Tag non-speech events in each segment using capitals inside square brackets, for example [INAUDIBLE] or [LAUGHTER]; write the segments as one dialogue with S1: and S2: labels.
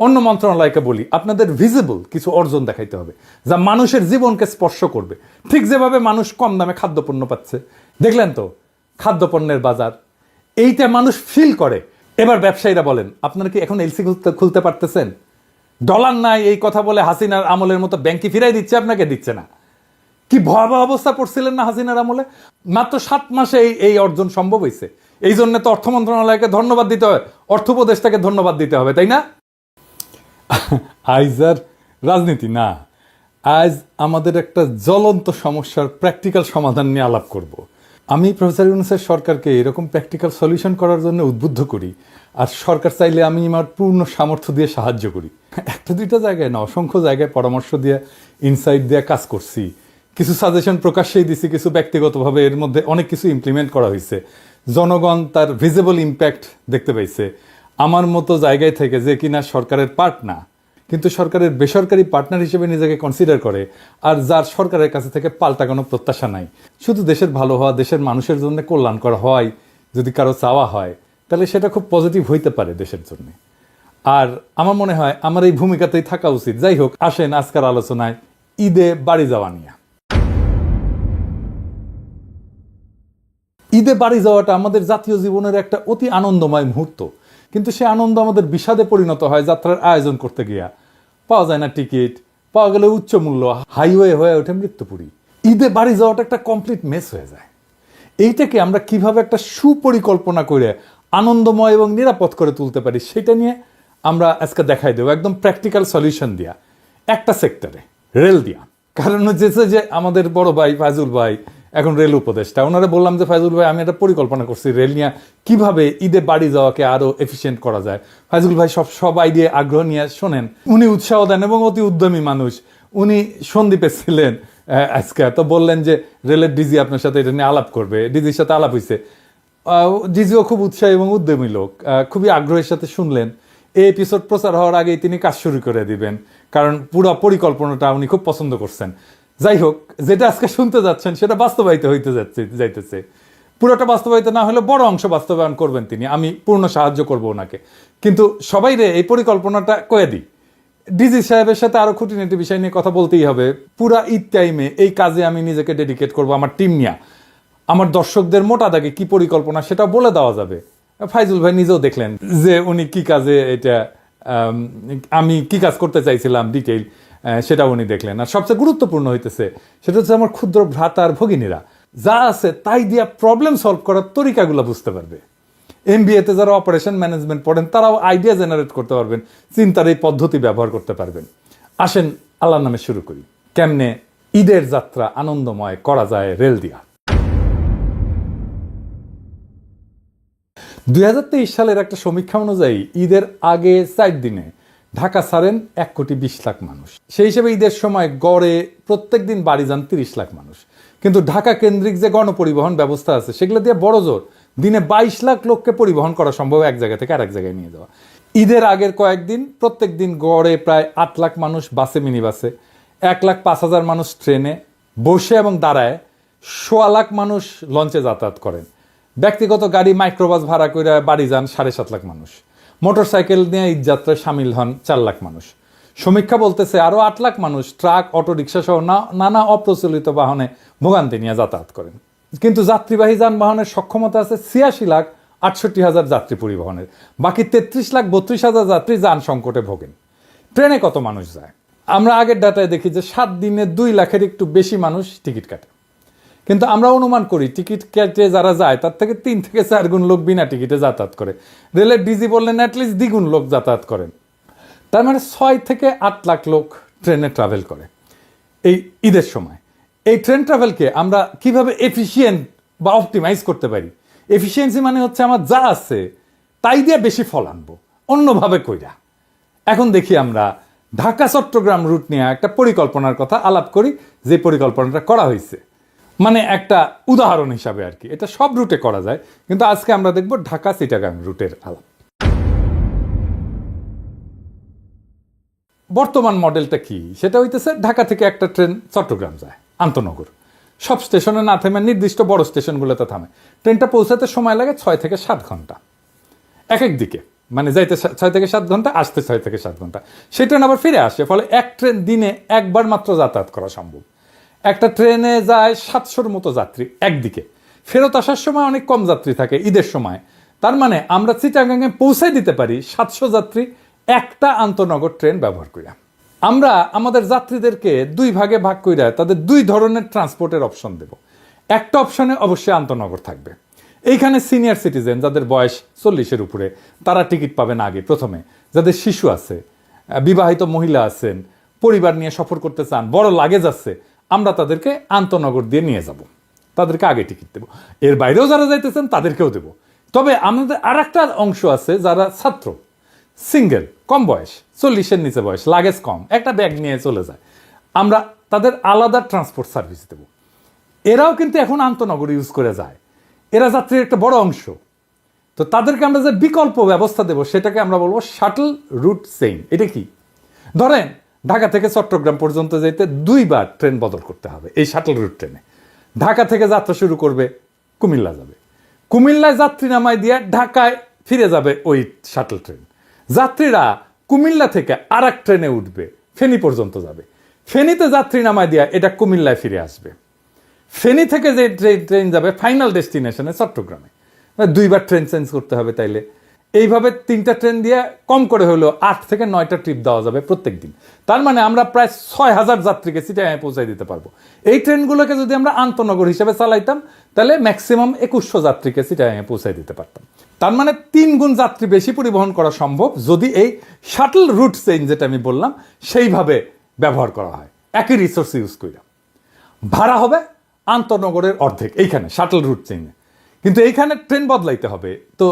S1: অন্য মন্ত্রণালয়কে বলি, আপনাদের ভিজিবল কিছু অর্জন দেখাইতে হবে, যা মানুষের জীবনকে স্পর্শ করবে। ঠিক যেভাবে মানুষ কম দামে খাদ্যপণ্য পাচ্ছে। দেখলেন তো, খাদ্যপণ্যের বাজার, এইটা মানুষ ফিল করে। এবার ব্যবসায়ীরা বলেন, আপনারা কি এখন এলসি খুলতে খুলতে পারতেছেন? ডলার নাই, এই কথা বলে হাসিনার আমলের মতো ব্যাংকে ফিরাই দিচ্ছে, আপনাকে দিচ্ছে না। কি ভয়াবহ অবস্থা পড়ছিলেন না হাসিনার আমলে? মাত্র সাত মাসে এই এই অর্জন সম্ভব হয়েছে এই জন্য তো অর্থ মন্ত্রণালয়কে ধন্যবাদ দিতে হবে অর্থ উপদেষ্টাকে ধন্যবাদ দিতে হবে, তাই না? আইজ আর রাজনীতি না। আজ আমাদের একটা জ্বলন্ত সমস্যার প্র্যাকটিক্যাল সমাধান নিয়ে আলাপ করব। আমি প্রফেসর ইউনুসের সরকারকে এরকম প্র্যাকটিক্যাল সলিউশন করার জন্য উদ্বুদ্ধ করি, আর সরকার চাইলে আমি আমার পূর্ণ সামর্থ্য দিয়ে সাহায্য করি। একটা দুইটা জায়গায় না, অসংখ্য জায়গায় পরামর্শ দিয়ে ইনসাইট দিয়ে কাজ করছি। কিছু সাজেশন প্রকাশ্যেই দিছি, কিছু ব্যক্তিগতভাবে এর মধ্যে অনেক কিছু ইমপ্লিমেন্ট করা হয়েছে। জনগণ তার ভিজিবল ইম্প্যাক্ট দেখতে পাইছে। আমার মতো জায়গায় থেকে যে কিনা সরকারের পার্ট না কিন্তু সরকারের বেসরকারি পার্টনার হিসেবে নিজেকে কনসিডার করে, আর যার সরকারের কাছে থেকে পাল্টা কোনো প্রত্যাশা নাই। শুধু দেশের ভালো হওয়া, দেশের মানুষের জন্য কল্যাণ করা হয় যদি কারও চাওয়া হয়, তাহলে সেটা খুব পজিটিভ হইতে পারে দেশের জন্য। আর আমার মনে হয় আমার এই ভূমিকাতেই থাকা উচিত। যাই হোক, আসেন আজকের আলোচনায় ঈদে বাড়ি যাওয়া নিয়ে। ঈদে বাড়ি যাওয়াটা আমাদের জাতীয় জীবনের একটা অতি আনন্দময় মুহূর্ত। কিন্তু সে আনন্দ আমাদের বিষাদে পরিণত হয় যাত্রার আয়োজন করতে গিয়া। পাওয়া যায় না টিকিট, পাওয়া গেলে উচ্চ মূল্য, হাইওয়ে হয়ে ওঠে মৃত্যুপুরী। ঈদে বাড়ি যাওয়াটা একটা কমপ্লিট মেস হয়ে যায়। এইটাকে আমরা কীভাবে একটা সুপরিকল্পনা করে আনন্দময় এবং নিরাপদ করে তুলতে পারি সেটা নিয়ে আমরা আজকে দেখাই দেবো। একদম প্র্যাকটিক্যাল সলিউশন দিয়া। একটা সেক্টরে রেল দিয়া। কারণ হচ্ছে যে আমাদের বড় ভাই, ফাজুল ভাই এখন রেল উপদেষ্টা। ওনারা বললাম যে, ফাইজুল ভাই, আমি একটা পরিকল্পনা করছি রেল নিয়ে। কীভাবে ঈদে বাড়ি যাওয়াকে আরও এফিসিয়েন্ট করা যায়? ফাইজুল ভাই সব সব আইডিয়া আগ্রহ নিয়ে শোনেন। উনি উৎসাহ দেন এবং অতি উদ্যমী মানুষ। উনি সন্দীপে ছিলেন আজকে। তো বললেন যে, রেলের ডিজি আপনার সাথে এটা নিয়ে আলাপ করবে। ডিজির সাথে আলাপ হয়েছে ডিজিও খুব উৎসাহী এবং উদ্যমী লোক। খুবই আগ্রহের সাথে শুনলেন। এই এপিসোড প্রচার হওয়ার আগেই তিনি কাজ শুরু করে দিবেন। কারণ পুরো পরিকল্পনাটা উনি খুব পছন্দ করছেন। যাই হোক যেটা আজকে শুনতে যাচ্ছেন, সেটা বাস্তবায়িত হইতে যাচ্ছে, যাইতেছে। পুরোটা বাস্তবায়িত না হলে বড় অংশ বাস্তবায়ন করবেন তিনি। আমি পূর্ণ সাহায্য করব ওনাকে। কিন্তু সবাই রে, এই পরিকল্পনাটা কয়ে দিই। ডিজি সাহেবের সাথে আরও খুঁটিনাটি বিষয় নিয়ে কথা বলতেই হবে। পুরা ঈদ টাইমে এই কাজে আমি নিজেকে ডেডিকেট করব, আমার টিম নিয়ে। আমার দর্শকদের মোটা দাগে কি পরিকল্পনা সেটা বলে দেওয়া যাবে। ফাইজুল ভাই নিজেও দেখলেন যে উনি কি কাজে এটা, আমি কি কাজ করতে চাইছিলাম ডিটেইল সেটা উনি দেখলেন। আর সবচেয়ে গুরুত্বপূর্ণ হইতেছে, সেটা হচ্ছে আমার ক্ষুদ্র ভ্রাতা আর ভগিনীরা। যা আছে তাই দিয়া প্রবলেম সলভ করার তরিকাগুলো বুঝতে পারবে। এম এমবিএতে যারা অপারেশন ম্যানেজমেন্ট পড়েন, তারাও আইডিয়া জেনারেট করতে পারবেন, চিন্তার এই পদ্ধতি ব্যবহার করতে পারবেন। আসেন, আল্লাহর নামে শুরু করি। কেমনে ঈদের যাত্রা আনন্দময় করা যায় রেল দিয়া। দুই হাজার তেইশ সালের একটা সমীক্ষা অনুযায়ী ঈদের আগে চার দিনে ঢাকা ছাড়েন এক কোটি বিশ লাখ মানুষ। সেই হিসেবে ঈদের সময় গড়ে প্রত্যেক দিন বাড়ি যান তিরিশ লাখ মানুষ। কিন্তু ঢাকা কেন্দ্রিক যে গণপরিবহন ব্যবস্থা আছে, সেগুলো দিয়ে বড় জোর। দিনে বাইশ লাখ লোককে পরিবহন করা সম্ভব এক জায়গা থেকে আরেক জায়গায় নিয়ে যাওয়া। ঈদের আগের কয়েকদিন প্রত্যেক দিন গড়ে প্রায় আট লাখ মানুষ বাসে মিনি বাসে এক লাখ পাঁচ হাজার মানুষ ট্রেনে বসে এবং দাঁড়ায়। সোয়া লাখ মানুষ লঞ্চে যাতায়াত করেন। ব্যক্তিগত গাড়ি, মাইক্রোবাস ভাড়া করে বাড়ি যান সাড়ে সাত লাখ মানুষ। মোটরসাইকেল নিয়ে ঈদযাত্রায় সামিল হন চার লাখ মানুষ। সমীক্ষা বলতেছে আরও আট লাখ মানুষ ট্রাক অটো রিক্সা সহ নানা অপ্রচলিত বাহনে ভোগান্তি নিয়ে যাতায়াত করেন। কিন্তু যাত্রীবাহী যানবাহনের সক্ষমতা আছে ছিয়াশি লাখ আটষট্টি হাজার যাত্রী পরিবহনের। বাকি তেত্রিশ লাখ বত্রিশ হাজার যাত্রী যান সংকটে ভোগেন। ট্রেনে কত মানুষ যায়? আমরা আগের ডাটায় দেখি যে সাত দিনে দুই লাখের একটু বেশি মানুষ টিকিট কাটে। কিন্তু আমরা অনুমান করি, টিকিট কেটে যারা যায়, তার থেকে তিন থেকে চার গুণ লোক বিনা টিকিটে যাতায়াত করে। রেলের ডিজি বললেন অ্যাটলিস্ট দ্বিগুণ লোক যাতায়াত করেন। তার মানে ছয় থেকে আট লাখ লোক ট্রেনে ট্রাভেল করে, এই ঈদের সময়। এই ট্রেন ট্রাভেলকে আমরা কীভাবে এফিসিয়েন্ট বা অপটিমাইজ করতে পারি? এফিসিয়েন্সি মানে হচ্ছে আমার যা আছে, তাই দিয়ে বেশি ফল আনব, অন্যভাবে কইরা। এখন দেখি আমরা ঢাকা চট্টগ্রাম রুট নিয়ে একটা পরিকল্পনার কথা আলাপ করি, যে পরিকল্পনাটা করা হয়েছে মানে একটা উদাহরণ হিসাবে আর কি। এটা সব রুটে করা যায়, কিন্তু আজকে আমরা দেখব ঢাকা চিটাগাং রুটের আলাপ বর্তমান মডেলটা কি? সেটা হইতেছে ঢাকা থেকে একটা ট্রেন চট্টগ্রাম যায়, আন্তনগর। সব স্টেশনে না থেমে নির্দিষ্ট বড় স্টেশনগুলোতে থামে। ট্রেনটা পৌঁছাতে সময় লাগে ছয় থেকে সাত ঘণ্টা। এক এক দিকে মানে যাইতে ছয় থেকে সাত ঘণ্টা, আসতে ছয় থেকে সাত ঘণ্টা। সেই ট্রেন আবার ফিরে আসে, ফলে এক ট্রেন দিনে একবার মাত্র যাতায়াত করা সম্ভব। একটা ট্রেনে যায় সাতশোর মতো যাত্রী, একদিকে। ফেরত আসার সময় অনেক কম যাত্রী থাকে, ঈদের সময়। তার মানে আমরা চিটাগাঙে পৌঁছে দিতে পারি সাতশো যাত্রী একটা আন্তনগর ট্রেন ব্যবহার করিয়া আমরা আমাদের যাত্রীদেরকে দুই ভাগে ভাগ করিয়া তাদের দুই ধরনের ট্রান্সপোর্টের অপশন দেব। একটা অপশনে অবশ্যই আন্তনগর থাকবে। এইখানে সিনিয়র সিটিজেন যাদের বয়স চল্লিশের উপরে, তারা টিকিট পাবেন আগে প্রথমে। যাদের শিশু আছে, বিবাহিত মহিলা আছেন, পরিবার নিয়ে সফর করতে চান, বড় লাগেজ আছে আমরা তাদেরকে আন্তনগর দিয়ে নিয়ে যাব। তাদেরকে আগে টিকিট দেবো। এর বাইরেও যারা যাইতেছেন, তাদেরকেও দেবো। তবে আমাদের আর একটা অংশ আছে যারা ছাত্র। সিঙ্গেল, কম বয়স, চল্লিশের নিচে বয়স, লাগেজ কম, একটা ব্যাগ নিয়ে চলে যায়। আমরা তাদের আলাদা ট্রান্সপোর্ট সার্ভিস দেব। এরাও কিন্তু এখন আন্তনগর ইউজ করে যায়। এরা যাত্রীর একটা বড় অংশ। তো তাদেরকে আমরা যে বিকল্প ব্যবস্থা দেব, সেটাকে আমরা বলব শাটল রুট সেইম এটা কি? ধরেন ঢাকা থেকে চট্টগ্রাম পর্যন্ত যেতে দুইবার ট্রেন বদল করতে হবে, এই শাটল রুট ট্রেনে। ঢাকা থেকে যাত্রা শুরু করবে কুমিল্লা যাবে। কুমিল্লায় যাত্রী নামায় দিয়ে ঢাকায় ফিরে যাবে ওই শাটল ট্রেন। যাত্রীরা কুমিল্লা থেকে আর ট্রেনে উঠবে, ফেনী পর্যন্ত যাবে। ফেনীতে যাত্রী নামায় দিয়া এটা কুমিল্লায় ফিরে আসবে। ফেনী থেকে যে ট্রেন যাবে, ফাইনাল ডেস্টিনেশনে চট্টগ্রামে। দুইবার ট্রেন চেঞ্জ করতে হবে তাইলে। এইভাবে তিনটা ট্রেন দিয়ে কম করে হলেও আট থেকে নয়টা ট্রিপ দেওয়া যাবে প্রত্যেক দিন তার মানে আমরা প্রায় ছয় হাজার যাত্রীকে সিটায় পৌঁছাই দিতে পারব। এই ট্রেনগুলোকে যদি আমরা আন্তনগর হিসেবে চালাইতাম, তাহলে ম্যাক্সিমাম একুশশো যাত্রীকে সিটায় পৌঁছাই দিতে পারতাম। তার মানে তিন গুণ যাত্রী বেশি পরিবহন করা সম্ভব যদি এই শাটল রুট চেঞ্জ যেটা আমি বললাম, সেইভাবে ব্যবহার করা হয়। একই রিসোর্স ইউজ করে ভাড়া হবে আন্তনগরের অর্ধেক, এইখানে শাটল রুট চেইনে কিন্তু এইখানে ট্রেন বদলাইতে হবে। তো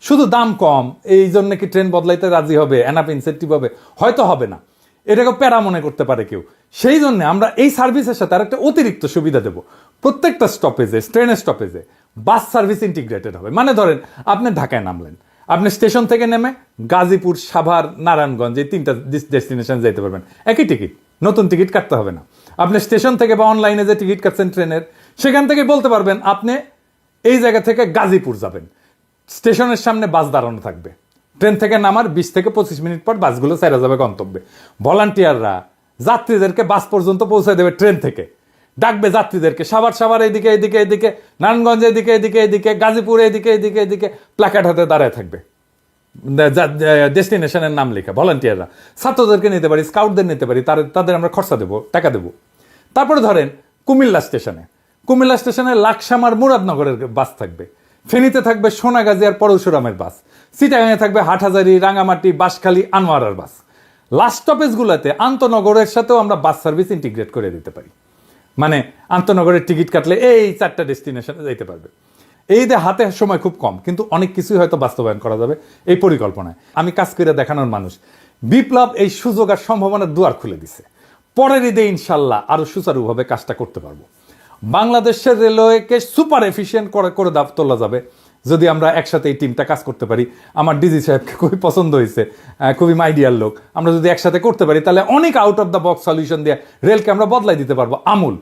S1: শুধু দাম কম, এই জন্য কি ট্রেন বদলাইতে রাজি হবে এনাফ ইনসেন্টিভ হবে? হয়তো হবে না। এটাকে প্যারা মনে করতে পারে কেউ। সেই জন্য আমরা এই সার্ভিসের সাথে আর একটা অতিরিক্ত সুবিধা দেব। প্রত্যেকটা স্টপেজে ট্রেনের স্টপেজে বাস সার্ভিস ইন্টিগ্রেটেড হবে। মানে ধরেন, আপনি ঢাকায় নামলেন। আপনি স্টেশন থেকে নেমে গাজীপুর, সাভার, নারায়ণগঞ্জ, এই তিনটা ডেস্টিনেশন যেতে পারবেন। একই টিকিট নতুন টিকিট কাটতে হবে না। আপনি স্টেশন থেকে বা অনলাইনে যে টিকিট কাটছেন ট্রেনের সেখান থেকে বলতে পারবেন, আপনি এই জায়গা থেকে গাজীপুর যাবেন। স্টেশনের সামনে বাস দাঁড়ানো থাকবে। ট্রেন থেকে নামার বিশ থেকে পঁচিশ মিনিট পর বাসগুলো ছেড়ে যাবে গন্তব্যে। ভলান্টিয়াররা, যাত্রীদেরকে বাস পর্যন্ত পৌঁছে দেবে ট্রেন থেকে। ডাকবে যাত্রীদেরকে, সাভার সাবার এদিকে এদিকে এদিকে, নারায়ণগঞ্জ এদিকে এদিকে এদিকে, গাজীপুর এদিকে এদিকে এদিকে প্ল্যাকার্ড হাতে দাঁড়ায় থাকবে। ডেস্টিনেশনের নাম লেখা, ভলান্টিয়াররা। ছাত্রদেরকে নিতে পারি, স্কাউটদের নিতে পারি, তার, তাদের আমরা খরচা দেবো, টাকা দেবো। তারপরে ধরেন কুমিল্লা স্টেশনে। কুমিল্লা স্টেশনে লাকসামার মুরাদনগরের বাস থাকবে। ফেনীতে থাকবে সোনাগাজী আর পরশুরামের বাস। সিটাগাঙে থাকবে হাটহাজারি, রাঙামাটি, বাঁশখালী, আনোয়ারার বাস। লাস্ট স্টপেজগুলোতে আন্তনগরের সাথেও আমরা বাস সার্ভিস ইন্টিগ্রেট করে দিতে পারি। মানে আন্তনগরের টিকিট কাটলে এই চারটা ডেস্টিনেশনে যাইতে পারবে। এই যে হাতে সময় খুব কম, কিন্তু অনেক কিছুই হয়তো বাস্তবায়ন করা যাবে এই পরিকল্পনায়। আমি কাজ করে দেখানোর মানুষ। বিপ্লব এই সুযোগ আর সম্ভাবনার দুয়ার খুলে দিছে। পরের ঈদে ইনশাল্লাহ আরও সুচারুভাবে কাজটা করতে পারব। বাংলাদেশের রেলওয়েকে সুপার এফিসিয়েন্ট করে করে দাব তোলা যাবে। যদি আমরা একসাথে এই টিমটা কাজ করতে পারি। আমার ডিজি সাহেবকে খুবই পছন্দ হয়েছে। খুবই মাইডিয়ার লোক। আমরা যদি একসাথে করতে পারি, তাহলে অনেক out of the box solution দিয়ে রেলকে আমরা বদলাই দিতে পারব। আমূল।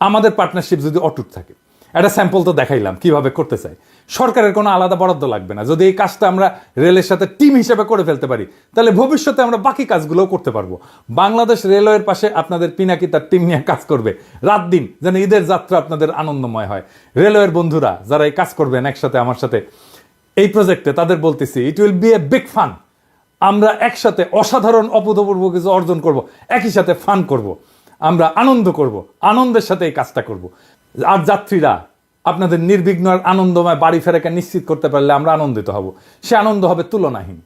S1: আমাদের পার্টনারশিপ যদি অটুট থাকে। একটা স্যাম্পল তো দেখাইলাম, কীভাবে করতে চাই সরকারের কোনো আলাদা বরাদ্দ লাগবে না। যদি এই কাজটা আমরা রেলের সাথে টিম হিসেবে করে ফেলতে পারি, তাহলে ভবিষ্যতে আমরা বাকি কাজগুলোও করতে পারব। বাংলাদেশ রেলওয়ের পাশে আপনাদের পিনাকি তার টিম নিয়ে কাজ করবে। রাত দিন যেন ঈদের যাত্রা আপনাদের আনন্দময় হয়। রেলওয়ের বন্ধুরা যারা এই কাজ করবেন একসাথে, আমার সাথে, এই প্রজেক্টে তাদের বলতেছি it will be a big fun আমরা একসাথে অসাধারণ, অভূতপূর্ব কিছু অর্জন করব, একই সাথে ফান করব। আমরা আনন্দ করব, আনন্দের সাথে এই কাজটা করব। আর যাত্রীরা আপনাদের নির্বিঘ্ন আর আনন্দময় বাড়ি ফেরাকে নিশ্চিত করতে পারলে আমরা আনন্দিত হব। সে আনন্দ হবে তুলনাহীন।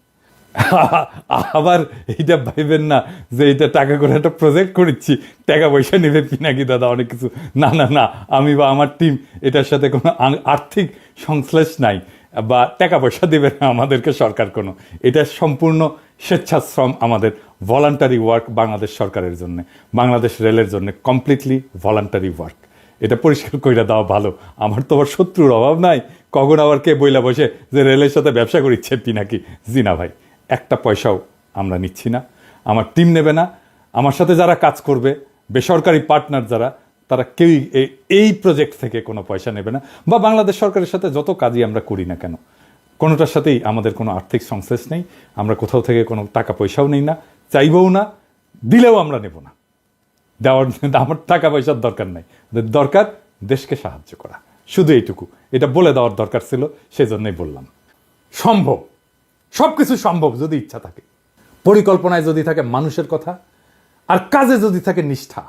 S1: [LAUGHS] আবার এইটা ভাইবেন না যে এটা টাকা করে একটা প্রজেক্ট করেছি, টাকা পয়সা নেবে পিনাকি দাদা, অনেক কিছু। না না না, আমি বা আমার টিম এটার সাথে কোনো আর্থিক সংশ্লেষ নাই বা টাকা পয়সা দেবে না আমাদেরকে সরকার কোনো। এটা সম্পূর্ণ স্বেচ্ছাশ্রম আমাদের ভলান্টারি ওয়ার্ক বাংলাদেশ সরকারের জন্য, বাংলাদেশ রেলের জন্য কমপ্লিটলি ভলান্টারি ওয়ার্ক এটা পরিষ্কার কইরা দেওয়া ভালো। আমার তো আবার শত্রুর অভাব নাই। কখন আবার কে বইলা বসে যে রেলের সাথে ব্যবসা করিচ্ছে পিনাকি জি না ভাই, একটা পয়সাও আমরা নিচ্ছি না। আমার টিম নেবে না। আমার সাথে যারা কাজ করবে, বেসরকারি পার্টনার যারা, তারা কেউই এই প্রজেক্ট থেকে কোনো পয়সা নেবে না। বা বাংলাদেশ সরকারের সাথে যত কাজই আমরা করি না কেন, কোনোটার সাথেই আমাদের কোনো আর্থিক সংশ্লেষ নেই। আমরা কোথাও থেকে কোনো টাকা পয়সাও নেই না। চাইবও না, দিলেও আমরা নেব না। দেওয়ার [LAUGHS] আমার টাকা পয়সার দরকার নাই। দরকার, দেশকে সাহায্য করা। শুধু এইটুকু। এটা বলে দেওয়ার দরকার ছিল, সেজন্যই বললাম। সম্ভব। সব কিছু সম্ভব যদি ইচ্ছা থাকে। পরিকল্পনায় যদি থাকে মানুষের কথা, আর কাজে যদি থাকে নিষ্ঠা,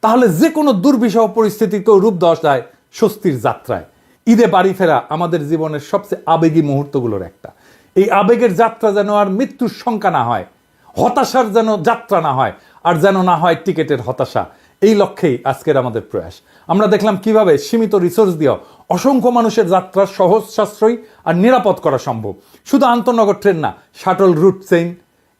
S1: তাহলে যে কোনো দুর্বিষহ পরিস্থিতিকেও রূপ দেওয়া যায় স্বস্তির যাত্রায়। ঈদে বাড়ি ফেরা আমাদের জীবনের সবচেয়ে আবেগী মুহূর্তগুলোর একটা। এই আবেগের যাত্রা যেন আর মৃত্যুর শঙ্কা না হয় হতাশার যেন যাত্রা না হয় আর যেন না হয় টিকেটের হতাশা। এই লক্ষ্যেই আজকের আমাদের প্রয়াস। আমরা দেখলাম কীভাবে সীমিত রিসোর্স দিয়েও অসংখ্য মানুষের যাত্রা সহজ, সাশ্রয়ী আর নিরাপদ করা সম্ভব। শুধু আন্তনগর ট্রেন না শাটল রুট চেইন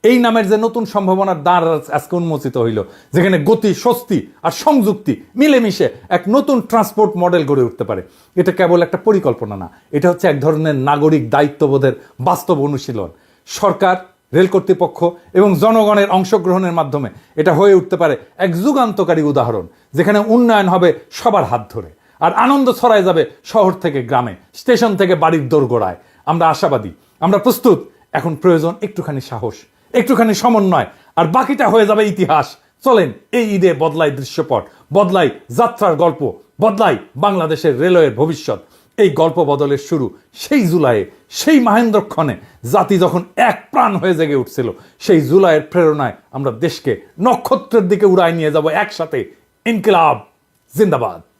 S1: এই নামের যে নতুন সম্ভাবনার দ্বার আজকে উন্মোচিত হইল, যেখানে গতি, স্বস্তি আর সংযুক্তি মিলেমিশে এক নতুন ট্রান্সপোর্ট মডেল গড়ে উঠতে পারে। এটা কেবল একটা পরিকল্পনা না, এটা হচ্ছে এক ধরনের নাগরিক দায়িত্ববোধের বাস্তব অনুশীলন। সরকার রেল কর্তৃপক্ষ এবং জনগণের অংশগ্রহণের মাধ্যমে এটা হয়ে উঠতে পারে এক যুগান্তকারী উদাহরণ, যেখানে উন্নয়ন হবে সবার হাত ধরে। আর আনন্দ ছড়ায় যাবে শহর থেকে গ্রামে, স্টেশন থেকে বাড়ির দোরগোড়ায়। আমরা আশাবাদী, আমরা প্রস্তুত, এখন প্রয়োজন একটুখানি সাহস, একটুখানি সমন্বয়, আর বাকিটা হয়ে যাবে ইতিহাস। চলেন এই ঈদে বদলায় দৃশ্যপট, বদলাই যাত্রার গল্প, বদলাই বাংলাদেশের রেলওয়ের ভবিষ্যৎ। এই গল্প বদলের শুরু সেই জুলাইয়ে, সেই মাহেন্দ্রক্ষণে জাতি যখন এক প্রাণ হয়ে জেগে উঠছিল, সেই জুলাইয়ের প্রেরণায় আমরা দেশকে নক্ষত্রের দিকে উড়ায় নিয়ে যাব একসাথে। ইনকিলাব, জিন্দাবাদ।